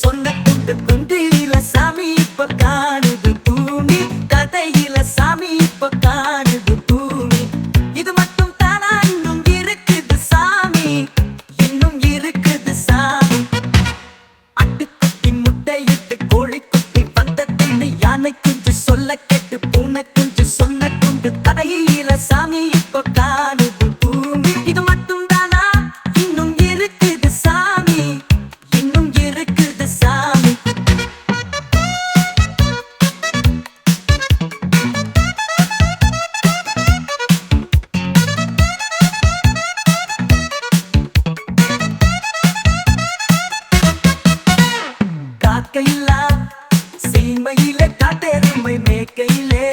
சொன்ன குண்டு குண்டில சாமி இப்ப காணுது இது மட்டும் தானா? இருக்குது சாமி. இன்னும் இருக்குது சாமி. அட்டுக்குட்டி முட்டையிட்டு கோழி குட்டி வந்த யானை குஞ்சு சொல்ல கேட்டு பூனை குஞ்சு சொன்ன குண்டு கதையில சாமி எருமையிலே காட்டெருமை மேற்கையிலே.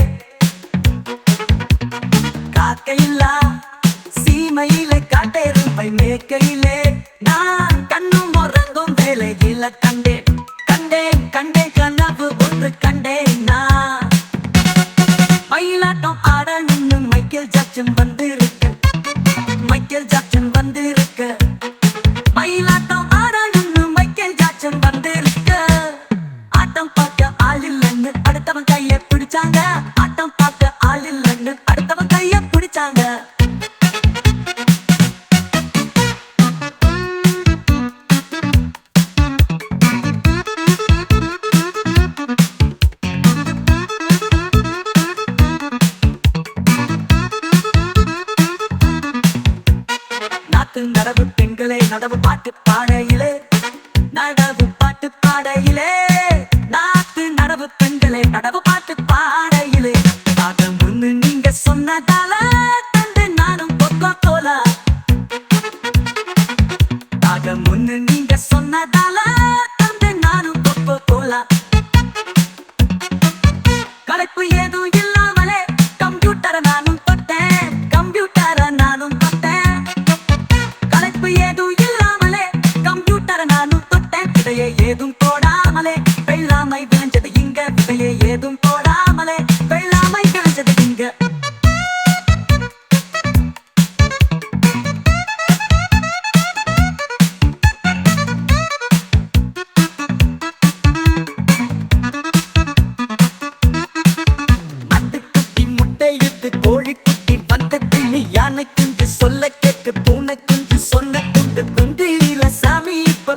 காக்கையில்லா சீமையிலே காட்டெருமை மேற்கையிலே. நான் கண்ணும் உறங்கும் வேலையில கண்டேன் கண்டேன் கண்டேன் கனவு ஒன்று கண்டேன் நான். மயிலாட்டம் ஆடணும்னு மைக்கேல் ஜாக்சன் வந்திரு நடவு பாட்டு பாடையிலே போடாமலே வெள்ளாமை விளைஞ்சது இங்க விலையே ஏதும் போடாமலே வெள்ளாமை விளைஞ்சது இங்க. கோழிக்குட்டி வந்த பிள்ளை யானை சொல்ல கேட்டு பூனை குஞ்சு சொன்ன குண்டு குண்டு சாமி இப்ப